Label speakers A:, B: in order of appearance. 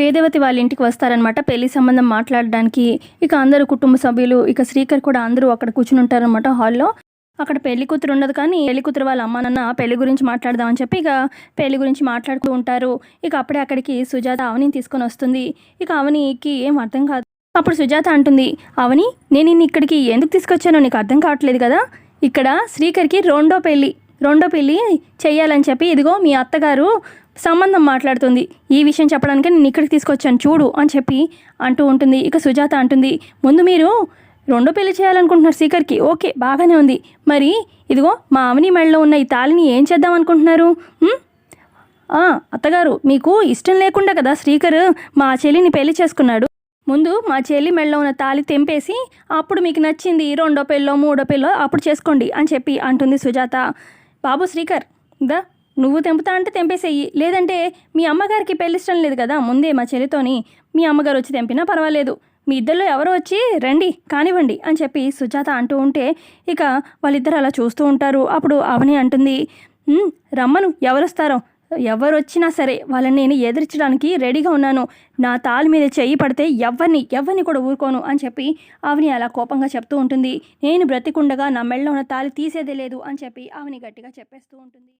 A: వేదవతి వాళ్ళ ఇంటికి వస్తారనమాట పెళ్ళి సంబంధం మాట్లాడడానికి ఇక అందరూ కుటుంబ సభ్యులు ఇక శ్రీకర్ కూడా అందరూ అక్కడ కూర్చుని ఉంటారనమాట హాల్లో అక్కడ పెళ్ళి కూతురు ఉండదు కానీ పెళ్ళి కూతురు వాళ్ళ అమ్మ నాన్న పెళ్ళి గురించి మాట్లాడదామని చెప్పి ఇక పెళ్ళి గురించి మాట్లాడుతూ ఉంటారు. ఇక అప్పుడే అక్కడికి సుజాత అవనిని తీసుకొని వస్తుంది. ఇక అవనికి ఏం అర్థం కాదు. అప్పుడు సుజాత అంటుంది అవని నేను నిన్ను ఇక్కడికి ఎందుకు తీసుకొచ్చానో నీకు అర్థం కావట్లేదు కదా? ఇక్కడ శ్రీకర్కి రెండో పెళ్ళి రెండో పెళ్ళి చెయ్యాలని చెప్పి ఇదిగో మీ అత్తగారు సంబంధం మాట్లాడుతుంది. ఈ విషయం చెప్పడానికి నేను ఇక్కడికి తీసుకొచ్చాను చూడు అని చెప్పి అంటూ ఉంటుంది. ఇక సుజాత అంటుంది ముందు మీరు రెండో పెళ్ళి చేయాలనుకుంటున్నారు శ్రీకర్కి ఓకే బాగానే ఉంది. మరి ఇదిగో మా అవని మెడలో ఉన్న ఈ తాళిని ఏం చేద్దాం అనుకుంటున్నారు? అత్తగారు మీకు ఇష్టం లేకుండా కదా శ్రీకర్ మా చెల్లిని పెళ్ళి చేసుకున్నాడు. ముందు మా చెల్లి మెడలో ఉన్న తాళి తెంపేసి అప్పుడు మీకు నచ్చింది రెండో పెళ్ళో మూడో పెళ్ళో అప్పుడు చేసుకోండి అని చెప్పి అంటుంది సుజాత. బాబు శ్రీకర్ దా నువ్వు తెంపుతా అంటే తెంపేసేయి. లేదంటే మీ అమ్మగారికి పెళ్ళి ఇష్టం లేదు కదా ముందే మా చెల్లితోని. మీ అమ్మగారు వచ్చి తెంపినా పర్వాలేదు. మీ ఇద్దరిలో ఎవరో వచ్చి రండి కానివ్వండి అని చెప్పి సుజాత అంటూ ఉంటే ఇక వాళ్ళిద్దరు అలా చూస్తూ ఉంటారు. అప్పుడు అవని అంటుంది రమ్మను ఎవరు వస్తారో ఎవరు వచ్చినా సరే వాళ్ళని నేను ఎదిరించడానికి రెడీగా ఉన్నాను. నా తాళి మీద చెయ్యి పడితే ఎవరిని ఎవరిని కూడా ఊరుకోను అని చెప్పి ఆవిని అలా కోపంగా చెప్తూ ఉంటుంది. నేను బ్రతికుండగా నా మెళ్ళలో ఉన్న తాళి తీసేదే లేదు అని చెప్పి ఆవిని గట్టిగా చెప్పేస్తూ ఉంటుంది.